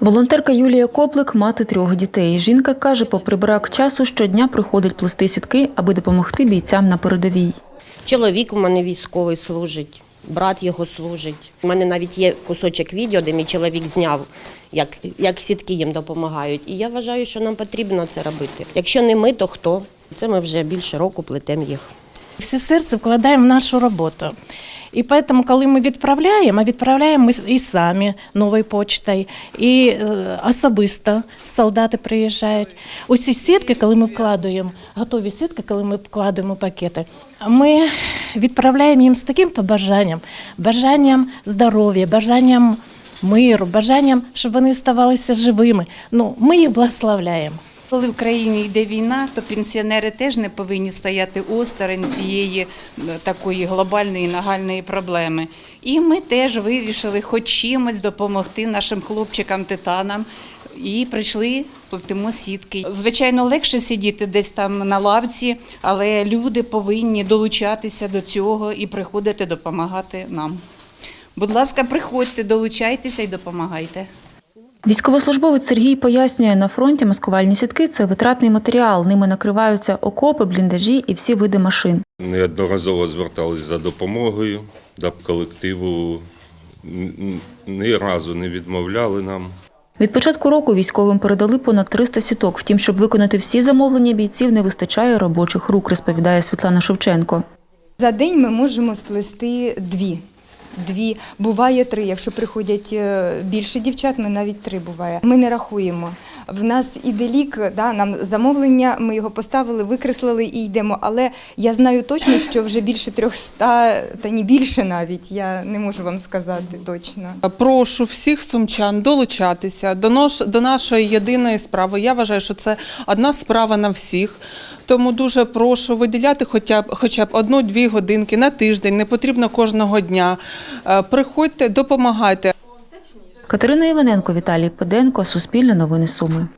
Волонтерка Юлія Коплик – мати трьох дітей. Жінка каже, попри брак часу, щодня приходить плести сітки, аби допомогти бійцям на передовій. Чоловік у мене військовий служить, брат його служить. У мене навіть є кусочок відео, де мій чоловік зняв, як, як сітки їм допомагають. І я вважаю, що нам потрібно це робити. Якщо не ми, то хто? Це ми вже більше року плетемо їх. Все серце вкладаємо в нашу роботу. І тому, коли ми відправляємо, а відправляємо ми і самі новою почтою, і е, особисто солдати приїжджають. Усі сітки, коли ми вкладаємо, готові сітки, коли ми вкладаємо пакети, ми відправляємо їм з таким побажанням, бажанням здоров'я, бажанням миру, бажанням, щоб вони ставалися живими. Ну, ми їх благословляємо. Коли в країні йде війна, то пенсіонери теж не повинні стояти осторонь цієї такої глобальної нагальної проблеми. І ми теж вирішили хоч чимось допомогти нашим хлопчикам-титанам. І прийшли, плетемо сітки. Звичайно, легше сидіти десь там на лавці, але люди повинні долучатися до цього і приходити допомагати нам. Будь ласка, приходьте, долучайтеся і допомагайте. Військовослужбовець Сергій пояснює, на фронті маскувальні сітки – це витратний матеріал. Ними накриваються окопи, бліндажі і всі види машин. Неодноразово звертались за допомогою до колективу. Ні разу не відмовляли нам. Від початку року військовим передали понад 300 сіток. Втім, щоб виконати всі замовлення бійців, не вистачає робочих рук, розповідає Світлана Шевченко. За день ми можемо сплести дві. Дві, буває три. Якщо приходять е, більше дівчат, ми навіть три буває. Ми не рахуємо. В нас іде лік, да, нам замовлення, ми його поставили, викреслили і йдемо. Але я знаю точно, що вже більше 300, та ні більше навіть. Я не можу вам сказати точно. Прошу всіх сумчан долучатися до, наш, до нашої єдиної справи. Я вважаю, що це одна справа на всіх. Тому дуже прошу виділяти хоча б хоча б одну-дві годинки на тиждень. Не потрібно кожного дня. Е, Приходьте, допомагайте. Катерина Іваненко, Віталій Педенко, Суспільне новини Суми.